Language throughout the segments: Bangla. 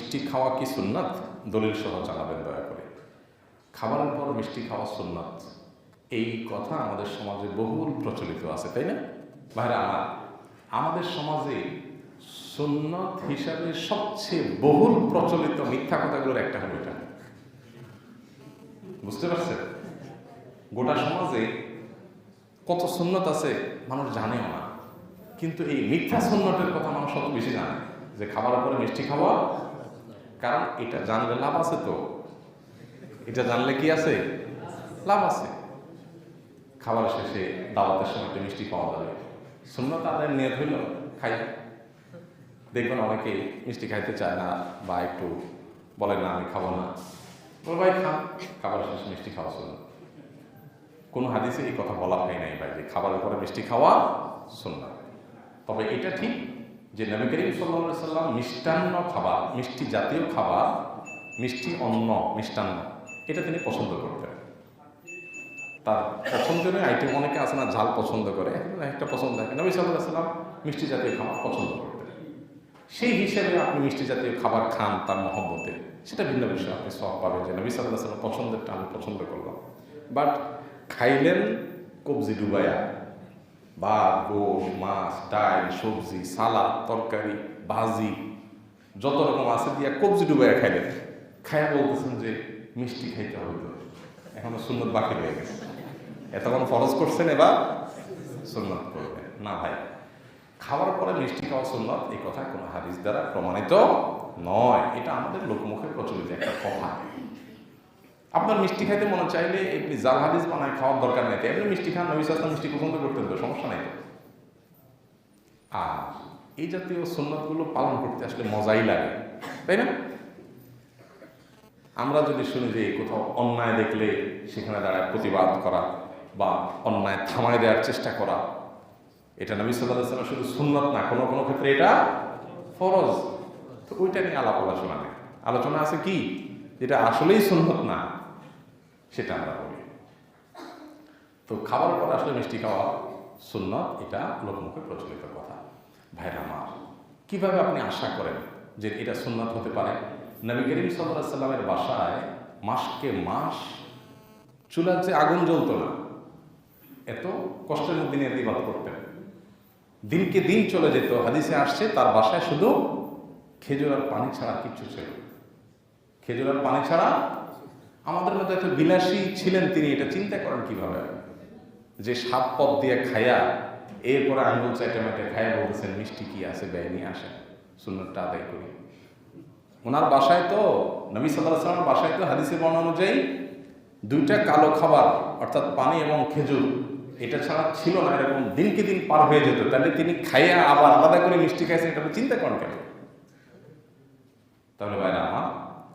মিষ্টি খাওয়া কি সুন্নাত? দলিল সহ জানাবেন দয়া করে। খাবারের পর মিষ্টি খাওয়া সুন্নাত। এই কথা আমাদের সমাজে বহুল প্রচলিত আছে, তাই না? ভাইরা, আমার, আমাদের সমাজে সুন্নত হিসাবে সবচেয়ে বহুল প্রচলিত মিথ্যা কথাগুলোর একটা হলো এটা। বুঝতে পারছেন? গোটা সমাজে কত সুন্নত আছে মানুষ জানেও না। কিন্তু এই মিথ্যা সুন্নতের কথা মানুষ অত বেশি জানে যে খাবার পরে মিষ্টি খাওয়া কারণ এটা জানলে লাভ আছে তো। এটা জানলে কি আছে? লাভ আছে। খাবার শেষে দাওয়াতের সময় একটা মিষ্টি পাওয়া যাবে। সুন্নত তাদের নিয়ত হইল খাই দেখবেন অনেকে মিষ্টি খাইতে চায় না বা একটু বলে, না, আমি খাব না। বল, ভাই খান খাবার শেষে মিষ্টি খাওয়া শুনুন কোনো হাদিসে এই কথা বলা হয় নাই ভাই, যে খাবারের পরে মিষ্টি খাওয়া সুন্নাত তবে এটা ঠিক যে নবী করিম সাল্লা সাল্লাম মিষ্টান্ন খাবার, মিষ্টি জাতীয় খাবার, মিষ্টি অন্ন, মিষ্টান্ন, এটা তিনি পছন্দ করতেন। তার পছন্দের আইটেম অনেকে আছে না, ঝাল পছন্দ করে, একটা পছন্দ থাকে। নবী সাল্লাহ সাল্লাম মিষ্টি জাতীয় খাবার পছন্দ করতেন। সেই হিসেবে আপনি মিষ্টি জাতীয় খাবার খান তার মহব্বতে। সেটা ভিন্ন বিষয়, আপনি সব পাবেন যে নবী সাল্লাহ সাল্লাম পছন্দেরটা আমি পছন্দ করলাম। বাট খাইলেন কবজি ডুবাইয়া। ভাত, গোশ, মাছ ডাল সবজি, সালাদ, তরকারি, ভাজি, যত রকম আছে দিয়া কবজি ডুবাইয়া খাইলেন। খাইয়া বলতেছেন যে মিষ্টি খাইতে হবে এখনও সুন্নত বাকি রয়ে গেছে। এতক্ষণ ফরজ করছেন এবার সুন্নত করবেন। না ভাই, খাওয়ার পরে মিষ্টি খাওয়া সুন্নত, এই কথা কোনো হাদিস দ্বারা প্রমাণিত নয়। এটা আমাদের লোকমুখে প্রচলিত একটা কথা। আপনার মিষ্টি খাইতে মনে চাইলে এমনি জাল হাদিস বানায় খাওয়ার দরকার নেই এমনি মিষ্টি খান, নবী সাল্লাম মিষ্টি পছন্দ করতেন তো, সমস্যা নাই আর এই জাতীয় সুন্নতগুলো পালন করতে আসলে মজাই লাগে, তাই না? আমরা যদি শুনি যে কোথাও অন্যায় দেখলে সেখানে দাঁড়ায় প্রতিবাদ করা বা অন্যায় থামায় দেওয়ার চেষ্টা করা, এটা নবী সাল্লাহ সাল্লাম শুধু সুন্নত না, কোনো কোনো ক্ষেত্রে এটা ফরজ। তো ওইটা নিয়ে আলাপ আলোচনা নেই। আলোচনা আছে কি? যেটা আসলেই সুন্নত না সেটা আমরা বলি। তো খাবার পর আসলে মিষ্টি খাওয়া সুন্নত, এটা লোকমুখে প্রচলিত কথা। ভাইরা আমার, কীভাবে আপনি আশা করেন যে এটা সুন্নত হতে পারে? নবী করিম সাল্লামের বাসায় মাসকে মাস চুলার যে আগুন জ্বলতো না। এত কষ্টের মধ্যে নিয়ে ইবাদ করতেন। দিনকে দিন চলে যেত, হাদিসে আসছে, তার বাসায় শুধু খেজুর আর পানি ছাড়া কিচ্ছু ছিল খেজুর আর পানি ছাড়া আমাদের মতো এত বিলাসী ছিলেন তিনি, এটা চিন্তা করেন কীভাবে? যে সাত পথ দিয়ে খায়া, এরপরে আঙ্গুল চাইটে মেটে খায়া বলতেছেন, মিষ্টি কি আছে? ব্যয় নিয়ে আসেন। সুন্নতটা আদায় করি। ওনার বাসায় তো, নবী সাল্লাহ সাল্লামের বাসায় তো হাদিসের বর্ণনা অনুযায়ী দুইটা কালো খাবার, অর্থাৎ পানি এবং খেজুর, এটা ছাড়া ছিল না, এরকম দিনকে দিন পার হয়ে যেত। তাহলে তিনি খাইয়া আবার আলাদা করে মিষ্টি খাইছেন, এটা চিন্তা করেন কেন? তাহলে ভাইরা আমার,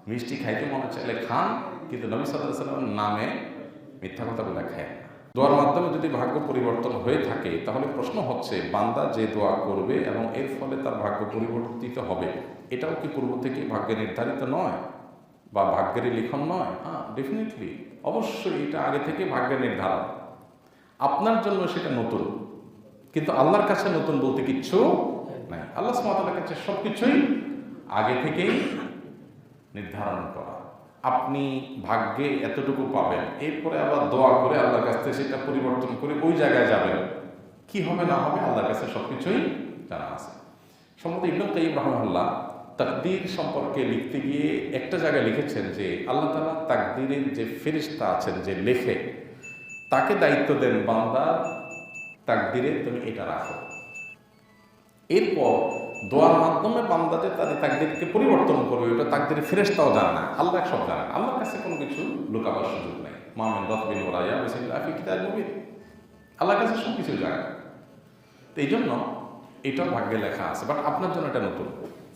মিষ্টি খাইতে মনে চাইলে খান কিন্তু নবী সাল্লাহ সাল্লামের নামে মিথ্যা কথা বলে খায় না। দোয়ার মাধ্যমে যদি ভাগ্য পরিবর্তন হয়ে থাকে, তাহলে প্রশ্ন হচ্ছে, বান্দা যে দোয়া করবে এবং এর ফলে তার ভাগ্য পরিবর্তিত হবে, এটাও কি পূর্ব থেকে ভাগ্যে নির্ধারিত নয় বা ভাগ্যের লিখন নয়? হ্যাঁ ডেফিনেটলি অবশ্যই এটা আগে থেকে ভাগ্যের নির্ধারণ। আপনার জন্য সেটা নতুন, কিন্তু আল্লাহর কাছে নতুন বলতে কিচ্ছু নাই। আল্লাহ সুমাতার কাছে সব কিছুই আগে থেকেই নির্ধারণ করা। আপনি ভাগ্যে এতটুকু পাবেন। এরপরে আবার দোয়া করে আল্লাহর কাছ থেকে সেটা পরিবর্তন করে ওই জায়গায় যাবেন। কি হবে না হবে আল্লাহর কাছে সব কিছুই জানা আছে। সম্ভবত ইবনুল কাইম রহমাল্লাহ তাকদির সম্পর্কে লিখতে গিয়ে একটা জায়গায় লিখেছেন যে, আল্লাহ তালা তাকদিরের যে ফেরিস্তা আছেন, যে লেখে, তাকে দায়িত্ব দেন বান্দা তাকদিরে তুমি এটা রাখো। এরপর দোয়ার মাধ্যমে বান্দাতে তাদের তাকদিরকে পরিবর্তন করবে ওটা তাকদের ফেরেস্তাও জানে না, আল্লাহ সব জানে আল্লাহর কাছে কোনো কিছু লুকাবার সুযোগ নেই। মামেন রতবিন ওরাইয়া বিসমিল্লাহ কিতাব মুবিন। আল্লাহর কাছে সব কিছু জানে। তো এই জন্য এটা ভাগ্যে লেখা আছে বাট আপনার জন্য এটা নতুন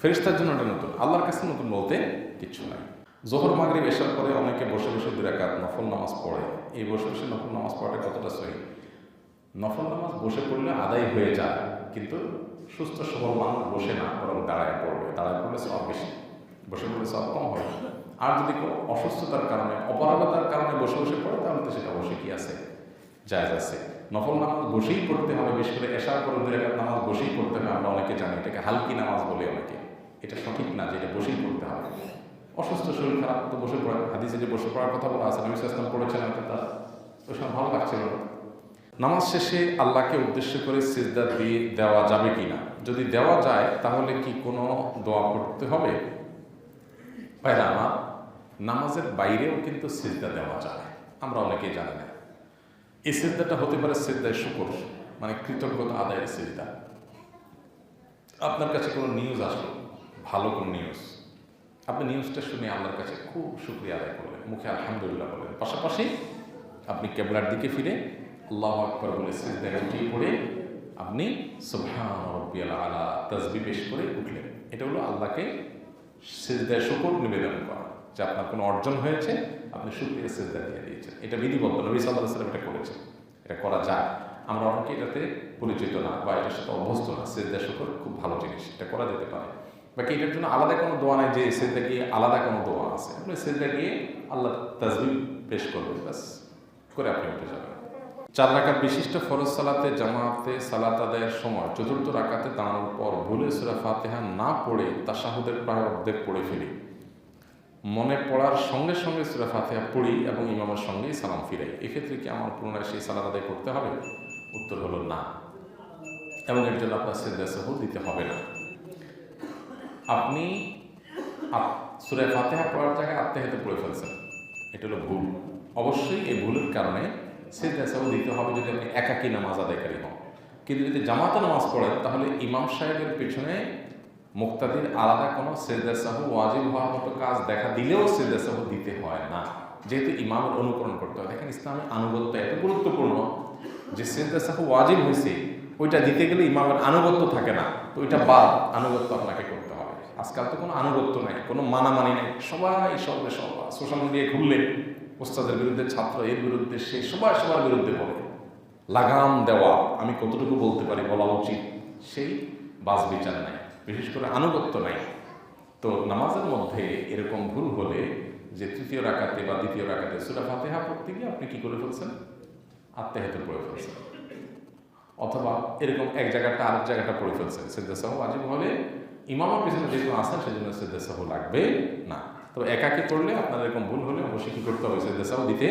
ফেরিস্তার জন্য এটা নতুন, আল্লাহর কাছে নতুন বলতে কিচ্ছু নাই। জোহর, মাগরিব এসার পরে অনেকে বসে বসে দুরাকাত নফল নামাজ পড়ে। এই বসে বসে নফল নামাজ পড়াটা কতটা সহি? নফল নামাজ বসে পড়লে আদায় হয়ে যায়, কিন্তু সুস্থ সবল মানুষ বসে না, বরং দাঁড়ায় পড়বে। দাঁড়ায় পড়লে সব বেশি, বসে পড়লে সব কম হয় আর যদি কেউ অসুস্থতার কারণে অপারগতার কারণে বসে বসে পড়ে, তাহলে তো সেটা বসে কি আছে? জায়জ আছে। নফল নামাজ বসেই পড়তে হবে, বিশেষ করে এশার পরে দুই রেখাত নামাজ বসেই পড়তে হবে, আমরা অনেকে জানি, এটাকে হালকি নামাজ বলে অনেকে। এটা সঠিক না যে এটা বসেই পড়তে হবে। অসুস্থ শরীর খারাপ, তো বসে পড়ে, হাদিসে যে বসে পড়ার কথা বলা আছে, নবী পড়েছেন, হয়তো তার ওই সময় ভালো লাগছিল। নামাজ শেষে আল্লাহকে উদ্দেশ্য করে সিজদা দিয়ে দেওয়া যাবে কি না? যদি দেওয়া যায়, তাহলে কি কোনো দোয়া করতে হবে? নামাজের বাইরেও কিন্তু সিজদা দেওয়া যায়। আমরা অনেকেই জানি না। এই সিজদাটা হতে পারে সিজদায় শুকর মানে কৃতজ্ঞতা আদায়ের সিজদা। আপনার কাছে কোনো নিউজ আসলো? ভালো কোনো নিউজ আপনি নিউজটা শুনে আল্লাহর কাছে খুব শুক্রিয়া আদায় করলেন। মুখে আলহামদুলিল্লাহ বললেন পাশাপাশি আপনি কেবলার দিকে ফিরে আল্লাহ আকবর বলে সিজদায় উঠিয়ে পড়ে আপনি সুবহান রব্বিয়াল আলা তাসবি পেশ করে উঠলেন। এটা হলো আল্লাহকে সিজদায় শুকর নিবেদন করা, যে আপনার কোনো অর্জন হয়েছে, আপনি শুক্রিয়া সিজদা দিয়ে দিয়েছেন। এটা বিধিবদ্ধ, নবী সাল্লাহ সাল্লাম এটা করেছেন। এটা করা যায়। আমরা অনেকে এটাতে পরিচিত না বা এটার সাথে অভ্যস্ত না। সিজদা শুকর খুব ভালো জিনিস, এটা করা যেতে পারে। বাকি এটার জন্য আলাদা কোনো দোয়া নাই যে সিজদা গিয়ে আলাদা কোনো দোয়া আছে। আপনি সিজদা গিয়ে আল্লাহ তাজবি পেশ করবেন, ব্যাস, করে আপনি উঠে যাবেন। চার রাকাত বিশিষ্ট ফরজ সালাতে, জামাতে সালাত আদায়ের সময় চতুর্থ রাকাতে দাঁড়ানোর পর ভুলে সুরা ফাতেহা না পড়ে তাসাহুদের প্রায় অর্ধেক পড়ে ফেলি। মনে পড়ার সঙ্গে সঙ্গে সুরা ফাতেহা পড়ি এবং ইমামের সঙ্গেই সালাম ফিরাই। এক্ষেত্রে কি আমার পুনরায় সেই সালাত আদায় করতে হবে? উত্তর হলো না। এবং এর জন্য আপনার সেদাসহ দিতে হবে না। আপনি সুরে ফাতেহা পড়ার জায়গায় আত্মীয়তা পড়ে ফেলছেন। এটা হলো ভুল। অবশ্যই এই ভুলের কারণে সেদাসহ দিতে হবে যদি আপনি একাকী নামাজ আদায়কারী হন। কিন্তু যদি জামাতে নামাজ পড়েন, তাহলে ইমাম সাহেবের পেছনে মুক্তাদির আলাদা কোনো সেদাসাহ ওয়াজিব হওয়ার মতো কাজ দেখা দিলেও সেদাসাহ দিতে হয় না। যেহেতু ইমামের অনুকরণ করতে হয়। দেখেন ইসলামের আনুগত্য এত গুরুত্বপূর্ণ যে সেদাসাহ ওয়াজিব হয়েছে, ওইটা দিতে গেলে ইমামের আনুগত্য থাকে না। তো ওইটা বাদ, আনুগত্য আপনাকে করতে হবে। আজকাল তো কোনো আনুগত্য নাই, কোনো মানামানি নেই। সবাই সবে সবাই সোশ্যাল মিডিয়ায় ঘুরলে ওস্তাদের বিরুদ্ধে, ছাত্র এর বিরুদ্ধে, সে সবাই সবার বিরুদ্ধে বলে। লাগাম দেওয়া, আমি কতটুকু বলতে পারি বলা উচিত? সেই বাস বিচার নাই, বিশেষ করে আনুগত্য নাই। তো নামাজের মধ্যে এরকম ভুল হলে যে তৃতীয় রাকাতে বা দ্বিতীয় রাকাতে সুরা ফাতেহা পড়তে গিয়ে আপনি কি করে ফেলছেন? আত্মাহাতে পড়ে ফেলছেন। অথবা এরকম এক জায়গাটা আরেক জায়গাটা পড়ে ফেলছেন। সিদ্ধাসাহ আজীব হলে ইমামের পিছনে যেহেতু আসেন সেজন্য সিদ্ধাসাহ লাগবে না। তো একাকে করলে আপনার এরকম ভুল হলে অবশ্যই কি করতে হবে? সিদ্ধাসাহ দিতে